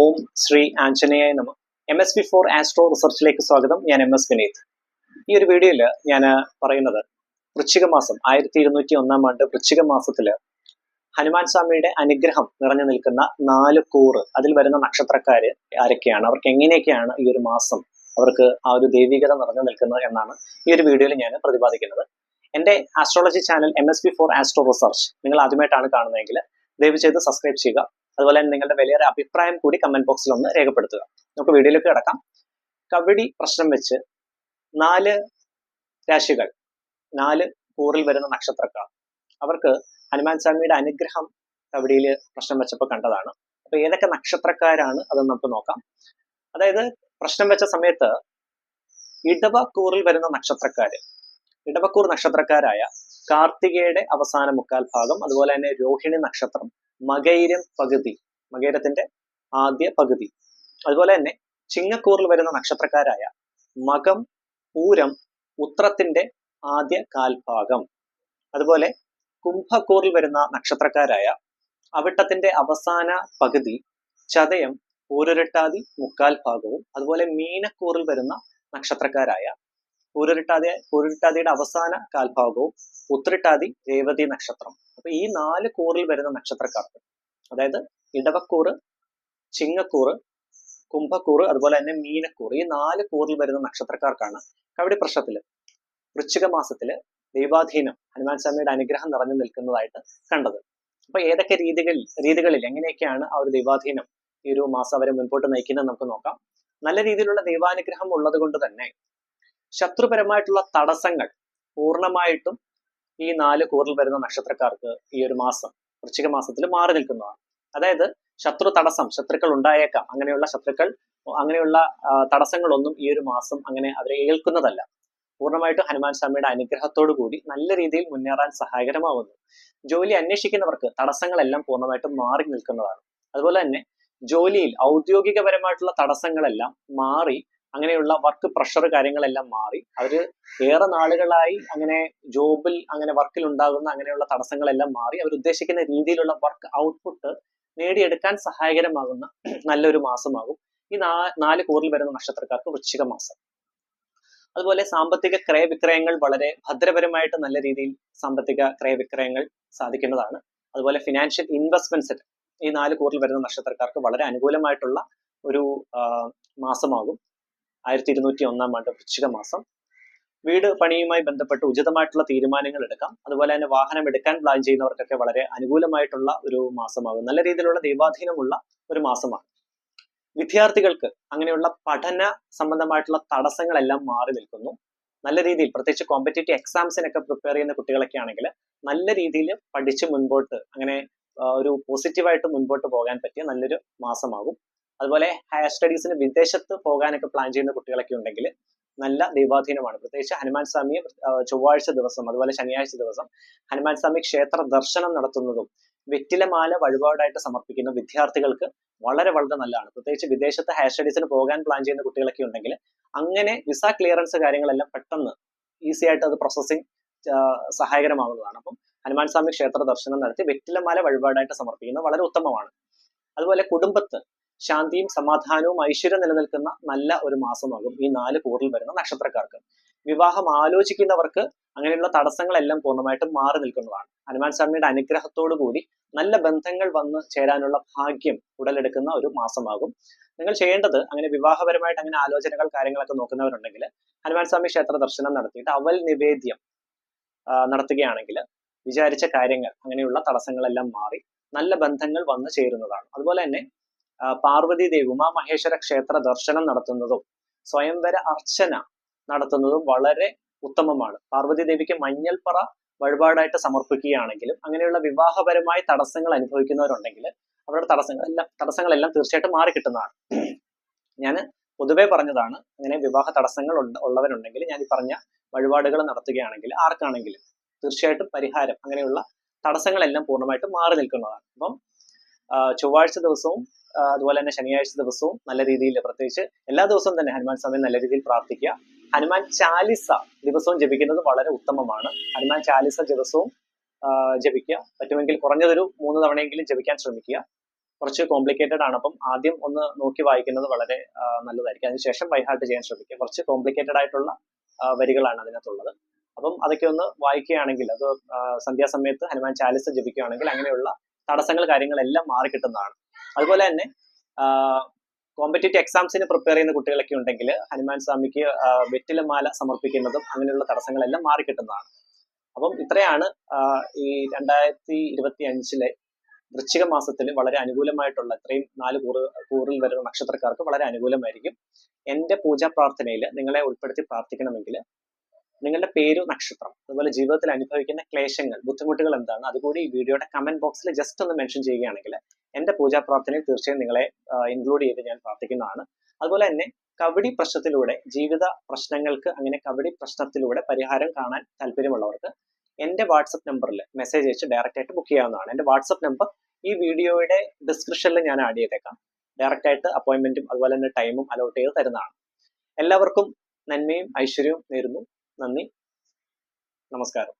ഓം ശ്രീ ആഞ്ജനേയ നമ. M S B four astro റിസർച്ചിലേക്ക് സ്വാഗതം. ഞാൻ എം എസ് വിനീത്. ഈ ഒരു വീഡിയോയിൽ ഞാൻ പറയുന്നത് വൃശ്ചിക മാസം ആയിരത്തി ഇരുന്നൂറ്റി ഒന്നാം ആണ്ട് വൃശ്ചിക മാസത്തിൽ ഹനുമാൻ സ്വാമിയുടെ അനുഗ്രഹം നിറഞ്ഞു നിൽക്കുന്ന നാല് കൂറ് അതിൽ വരുന്ന നക്ഷത്രക്കാർ ആരൊക്കെയാണ് അവർക്ക് എങ്ങനെയൊക്കെയാണ് ഈ ഒരു മാസം അവർക്ക് ആ ഒരു ദൈവികത നിറഞ്ഞു നിൽക്കുന്നത് എന്നാണ് ഈ ഒരു വീഡിയോയിൽ ഞാൻ പ്രതിപാദിക്കുന്നത്. എന്റെ astrology channel M S B four astro research നിങ്ങൾ ആദ്യമായിട്ടാണ് കാണുന്നതെങ്കിൽ ദയവ് ചെയ്ത് സബ്സ്ക്രൈബ് ചെയ്യുക. അതുപോലെ തന്നെ നിങ്ങളുടെ വലിയൊരു അഭിപ്രായം കൂടി കമന്റ് ബോക്സിൽ ഒന്ന് രേഖപ്പെടുത്തുക. നമുക്ക് വീഡിയോയിലേക്ക് കിടക്കാം. കബഡി പ്രശ്നം വെച്ച് നാല് രാശികൾ നാല് കൂറിൽ വരുന്ന നക്ഷത്രക്കാർ. അവർക്ക് ഹനുമാൻ സ്വാമിയുടെ അനുഗ്രഹം കബഡിയിൽ പ്രശ്നം വെച്ചപ്പോൾ കണ്ടതാണ്. അപ്പൊ ഏതൊക്കെ നക്ഷത്രക്കാരാണ് അത് നമുക്ക് നോക്കാം. അതായത് പ്രശ്നം വെച്ച സമയത്ത് ഇടവ കൂറിൽ വരുന്ന നക്ഷത്രക്കാര് ഇടവക്കൂർ നക്ഷത്രക്കാരായ കാർത്തികയുടെ അവസാന മുക്കാൽ ഭാഗം അതുപോലെ തന്നെ രോഹിണി നക്ഷത്രം മകൈരം പകുതി മകൈരത്തിന്റെ ആദ്യ പകുതി. അതുപോലെ തന്നെ ചിങ്ങക്കൂറിൽ വരുന്ന നക്ഷത്രക്കാരായ മകം പൂരം ഉത്രത്തിന്റെ ആദ്യ കാൽഭാഗം. അതുപോലെ കുംഭക്കൂറിൽ വരുന്ന നക്ഷത്രക്കാരായ അവിട്ടത്തിന്റെ അവസാന പകുതി ചതയം പൂരൊരട്ടാതി മുക്കാൽ ഭാഗവും. അതുപോലെ മീനക്കൂറിൽ വരുന്ന നക്ഷത്രക്കാരായ പൂരൊരട്ടാതി പൂരൊരട്ടാതിയുടെ അവസാന കാൽഭാഗവും ഉത്തരട്ടാതി രേവതി നക്ഷത്രം. അപ്പൊ ഈ നാല് കൂറിൽ വരുന്ന നക്ഷത്രക്കാർക്ക് അതായത് ഇടവക്കൂറ് ചിങ്ങക്കൂറ് കുംഭക്കൂറ് അതുപോലെ തന്നെ മീനക്കൂറ് ഈ നാല് കൂറിൽ വരുന്ന നക്ഷത്രക്കാർക്കാണ് കവടി പ്രശ്നത്തിൽ വൃശ്ചിക മാസത്തിൽ ദൈവാധീനം ഹനുമാൻ സ്വാമിയുടെ അനുഗ്രഹം നിറഞ്ഞു നിൽക്കുന്നതായിട്ട് കണ്ടത്. അപ്പൊ ഏതൊക്കെ രീതികളിൽ രീതികളിൽ എങ്ങനെയൊക്കെയാണ് ആ ഒരു ദൈവാധീനം ഈ ഒരു മാസം അവരെ മുൻപോട്ട് നയിക്കുന്നത് നമുക്ക് നോക്കാം. നല്ല രീതിയിലുള്ള ദൈവാനുഗ്രഹം ഉള്ളത് കൊണ്ട് തന്നെ ശത്രുപരമായിട്ടുള്ള തടസ്സങ്ങൾ പൂർണമായിട്ടും ഈ നാല് കൂറിൽ വരുന്ന നക്ഷത്രക്കാർക്ക് ഈ ഒരു മാസം വൃശ്ചിക മാസത്തിൽ മാറി നിൽക്കുന്നതാണ്. അതായത് ശത്രു തടസ്സം ശത്രുക്കൾ ഉണ്ടായേക്കാം അങ്ങനെയുള്ള ശത്രുക്കൾ അങ്ങനെയുള്ള തടസ്സങ്ങളൊന്നും ഈ ഒരു മാസം അങ്ങനെ അവരെ ഏൽക്കുന്നതല്ല. പൂർണമായിട്ടും ഹനുമാൻ സ്വാമിയുടെ അനുഗ്രഹത്തോടു കൂടി നല്ല രീതിയിൽ മുന്നേറാൻ സഹായകരമാവുന്നു. ജോലി അന്വേഷിക്കുന്നവർക്ക് തടസ്സങ്ങളെല്ലാം പൂർണമായിട്ടും മാറി നിൽക്കുന്നതാണ്. അതുപോലെ തന്നെ ജോലിയിൽ ഔദ്യോഗികപരമായിട്ടുള്ള തടസ്സങ്ങളെല്ലാം മാറി അങ്ങനെയുള്ള വർക്ക് പ്രഷർ കാര്യങ്ങളെല്ലാം മാറി. അവർ ഏറെ നാളുകളായി അങ്ങനെ ജോബിൽ അങ്ങനെ വർക്കിൽ ഉണ്ടാകുന്ന അങ്ങനെയുള്ള തടസ്സങ്ങളെല്ലാം മാറി. അവർ ഉദ്ദേശിക്കുന്ന രീതിയിലുള്ള വർക്ക് ഔട്ട്പുട്ട് നേടിയെടുക്കാൻ സഹായകരമാകുന്ന നല്ലൊരു മാസമാകും. ഈ നാ നാല് കൂറിൽ വരുന്ന നക്ഷത്രക്കാർക്ക് വൃശ്ചിക മാസം. അതുപോലെ സാമ്പത്തിക ക്രയവിക്രയങ്ങൾ വളരെ ഭദ്രപരമായിട്ട് നല്ല രീതിയിൽ സാമ്പത്തിക ക്രയവിക്രയങ്ങൾ സാധിക്കുന്നതാണ്. അതുപോലെ ഫിനാൻഷ്യൽ ഇൻവെസ്റ്റ്മെന്റ്സ് ഈ നാല് കൂറിൽ വരുന്ന നക്ഷത്രക്കാർക്ക് വളരെ അനുകൂലമായിട്ടുള്ള ഒരു മാസമാകും. ആയിരത്തി ഇരുന്നൂറ്റി ഒന്നാം ആണ്ട് വൃശ്ചിക മാസം വീട് പണിയുമായി ബന്ധപ്പെട്ട് ഉചിതമായിട്ടുള്ള തീരുമാനങ്ങൾ എടുക്കാം. അതുപോലെ തന്നെ വാഹനം എടുക്കാൻ പ്ലാൻ ചെയ്യുന്നവർക്കൊക്കെ വളരെ അനുകൂലമായിട്ടുള്ള ഒരു മാസമാകും. നല്ല രീതിയിലുള്ള ദൈവാധീനമുള്ള ഒരു മാസമാണ്. വിദ്യാർത്ഥികൾക്ക് അങ്ങനെയുള്ള പഠന സംബന്ധമായിട്ടുള്ള തടസ്സങ്ങളെല്ലാം മാറി നിൽക്കുന്നു. നല്ല രീതിയിൽ പ്രത്യേകിച്ച് കോമ്പറ്റേറ്റീവ് എക്സാംസിനൊക്കെ പ്രിപ്പയർ ചെയ്യുന്ന കുട്ടികളൊക്കെ ആണെങ്കിൽ നല്ല രീതിയിൽ പഠിച്ച് മുൻപോട്ട് അങ്ങനെ ഒരു പോസിറ്റീവായിട്ട് മുൻപോട്ട് പോകാൻ പറ്റിയ നല്ലൊരു മാസമാകും. അതുപോലെ ഹയർ സ്റ്റഡീസിന് വിദേശത്ത് പോകാനൊക്കെ പ്ലാൻ ചെയ്യുന്ന കുട്ടികളൊക്കെ ഉണ്ടെങ്കിൽ നല്ല ദൈവാധീനമാണ്. പ്രത്യേകിച്ച് ഹനുമാൻ സ്വാമിയെ ചൊവ്വാഴ്ച ദിവസം അതുപോലെ ശനിയാഴ്ച ദിവസം ഹനുമാൻ സ്വാമി ക്ഷേത്ര ദർശനം നടത്തുന്നതും വെറ്റിലമാല വഴിപാടായിട്ട് സമർപ്പിക്കുന്ന വിദ്യാർത്ഥികൾക്ക് വളരെ വളരെ നല്ലതാണ്. പ്രത്യേകിച്ച് വിദേശത്ത് ഹയർ സ്റ്റഡീസിന് പോകാൻ പ്ലാൻ ചെയ്യുന്ന കുട്ടികളൊക്കെ ഉണ്ടെങ്കിൽ അങ്ങനെ വിസ ക്ലിയറൻസ് കാര്യങ്ങളെല്ലാം പെട്ടെന്ന് ഈസി ആയിട്ട് അത് പ്രോസസ്സിങ് സഹായകരമാകുന്നതാണ് അപ്പം ഹനുമാൻ സ്വാമി ക്ഷേത്ര ദർശനം നടത്തി വെറ്റിലമാല വഴിപാടായിട്ട് സമർപ്പിക്കുന്നത് വളരെ ഉത്തമമാണ്. അതുപോലെ കുടുംബത്ത് ശാന്തിയും സമാധാനവും ഐശ്വര്യം നിലനിൽക്കുന്ന നല്ല ഒരു മാസമാകും ഈ നാല് കൂറിൽ വരുന്ന നക്ഷത്രക്കാർക്ക്. വിവാഹം ആലോചിക്കുന്നവർക്ക് അങ്ങനെയുള്ള തടസ്സങ്ങളെല്ലാം പൂർണമായിട്ടും മാറി നിൽക്കുന്നതാണ്. ഹനുമാൻ സ്വാമിയുടെ അനുഗ്രഹത്തോടു കൂടി നല്ല ബന്ധങ്ങൾ വന്ന് ചേരാനുള്ള ഭാഗ്യം ഉടലെടുക്കുന്ന ഒരു മാസമാകും. നിങ്ങൾ ചെയ്യേണ്ടത് അങ്ങനെ വിവാഹപരമായിട്ട് അങ്ങനെ ആലോചനകൾ കാര്യങ്ങളൊക്കെ നോക്കുന്നവരുണ്ടെങ്കിൽ ഹനുമാൻ സ്വാമി ക്ഷേത്ര ദർശനം നടത്തിയിട്ട് അവൽ നിവേദ്യം നടത്തുകയാണെങ്കിൽ വിചാരിച്ച കാര്യങ്ങൾ അങ്ങനെയുള്ള തടസ്സങ്ങളെല്ലാം മാറി നല്ല ബന്ധങ്ങൾ വന്നു ചേരുന്നതാണ്. അതുപോലെ തന്നെ പാർവതി ദേവി ഉമാമഹേശ്വര ക്ഷേത്ര ദർശനം നടത്തുന്നതും സ്വയംവര അർച്ചന നടത്തുന്നതും വളരെ ഉത്തമമാണ്. പാർവതി ദേവിക്ക് മഞ്ഞൾപ്പറ വഴിപാടായിട്ട് സമർപ്പിക്കുകയാണെങ്കിലും അങ്ങനെയുള്ള വിവാഹപരമായ തടസ്സങ്ങൾ അനുഭവിക്കുന്നവരുണ്ടെങ്കിൽ അവരുടെ തടസ്സങ്ങളെല്ലാം തടസ്സങ്ങളെല്ലാം തീർച്ചയായിട്ടും മാറി കിട്ടുന്നതാണ്. ഞാൻ പൊതുവേ പറഞ്ഞതാണ് അങ്ങനെ വിവാഹ തടസ്സങ്ങൾ ഉള്ളവരുണ്ടെങ്കിൽ ഞാൻ ഈ പറഞ്ഞ വഴിപാടുകൾ നടത്തുകയാണെങ്കിൽ ആർക്കാണെങ്കിലും തീർച്ചയായിട്ടും പരിഹാരം അങ്ങനെയുള്ള തടസ്സങ്ങളെല്ലാം പൂർണമായിട്ടും മാറി നിൽക്കുന്നതാണ്. അപ്പം ചൊവ്വാഴ്ച ദിവസവും അതുപോലെ തന്നെ ശനിയാഴ്ച ദിവസവും നല്ല രീതിയിൽ പ്രത്യേകിച്ച് എല്ലാ ദിവസവും തന്നെ ഹനുമാൻ സ്വാമി നല്ല രീതിയിൽ പ്രാർത്ഥിക്കുക. ഹനുമാൻ ചാലിസ ദിവസവും ജപിക്കുന്നത് വളരെ ഉത്തമമാണ്. ഹനുമാൻ ചാലിസ ദിവസവും ജപിക്കുക. പറ്റുമെങ്കിൽ കുറഞ്ഞതൊരു മൂന്ന് തവണയെങ്കിലും ജപിക്കാൻ ശ്രമിക്കുക. കുറച്ച് കോംപ്ലിക്കേറ്റഡ് ആണ്. അപ്പം ആദ്യം ഒന്ന് നോക്കി വായിക്കുന്നത് വളരെ നല്ലതായിരിക്കും. അതിനുശേഷം ബൈഹാർട്ട് ചെയ്യാൻ ശ്രമിക്കുക. കുറച്ച് കോംപ്ലിക്കേറ്റഡ് ആയിട്ടുള്ള വരികളാണ് അതിനകത്തുള്ളത്. അപ്പം അതൊക്കെ ഒന്ന് വായിക്കുകയാണെങ്കിൽ അത് സന്ധ്യാസമയത്ത് ഹനുമാൻ ചാലിസ ജപിക്കുകയാണെങ്കിൽ അങ്ങനെയുള്ള തടസ്സങ്ങൾ കാര്യങ്ങളെല്ലാം മാറിക്കിട്ടുന്നതാണ്. അതുപോലെ തന്നെ കോമ്പറ്റേറ്റീവ് എക്സാംസിന് പ്രിപ്പയർ ചെയ്യുന്ന കുട്ടികളൊക്കെ ഉണ്ടെങ്കിൽ ഹനുമാൻ സ്വാമിക്ക് വെറ്റില വെറ്റിലമാല സമർപ്പിക്കുന്നതും അങ്ങനെയുള്ള തടസ്സങ്ങളെല്ലാം മാറിക്കിട്ടുന്നതാണ്. അപ്പം ഇത്രയാണ് ഈ രണ്ടായിരത്തി ഇരുപത്തി അഞ്ചിലെ വൃശ്ചിക മാസത്തിൽ വളരെ അനുകൂലമായിട്ടുള്ള ഇത്രയും നാല് കൂറ് കൂറിൽ വരുന്ന നക്ഷത്രക്കാർക്ക് വളരെ അനുകൂലമായിരിക്കും. എന്റെ പൂജാ പ്രാർത്ഥനയിൽ നിങ്ങളെ ഉൾപ്പെടുത്തി പ്രാർത്ഥിക്കണമെങ്കിൽ നിങ്ങളുടെ പേര് നക്ഷത്രം അതുപോലെ ജീവിതത്തിൽ അനുഭവിക്കുന്ന ക്ലേശങ്ങൾ ബുദ്ധിമുട്ടുകൾ എന്താണ്? അതുകൂടി ഈ വീഡിയോയുടെ കമന്റ് ബോക്സിൽ ജസ്റ്റ് ഒന്ന് മെൻഷൻ ചെയ്യുകയാണെങ്കിൽ എന്റെ പൂജാ പ്രാർത്ഥനയിൽ തീർച്ചയായും നിങ്ങളെ ഇൻക്ലൂഡ് ചെയ്ത് ഞാൻ പ്രാർത്ഥിക്കുന്നതാണ്. അതുപോലെ തന്നെ കബഡി പ്രശ്നത്തിലൂടെ ജീവിത പ്രശ്നങ്ങൾക്ക് അങ്ങനെ കബഡി പ്രശ്നത്തിലൂടെ പരിഹാരം കാണാൻ താല്പര്യമുള്ളവർക്ക് എന്റെ വാട്സപ്പ് നമ്പറിൽ മെസ്സേജ് അയച്ച് ഡയറക്റ്റ് ആയിട്ട് ബുക്ക് ചെയ്യാവുന്നതാണ്. എന്റെ വാട്സപ്പ് നമ്പർ ഈ വീഡിയോയുടെ ഡിസ്ക്രിപ്ഷനിൽ ഞാൻ ആഡ് ചെയ്തേക്കാം. ഡയറക്റ്റ് ആയിട്ട് അപ്പോയിന്റ്മെന്റും അതുപോലെ തന്നെ ടൈമും അലോട്ട് ചെയ്ത് തരുന്നതാണ്. എല്ലാവർക്കും നന്മയും ഐശ്വര്യവും നേരുന്നു. നന്ദി. നമസ്കാരം.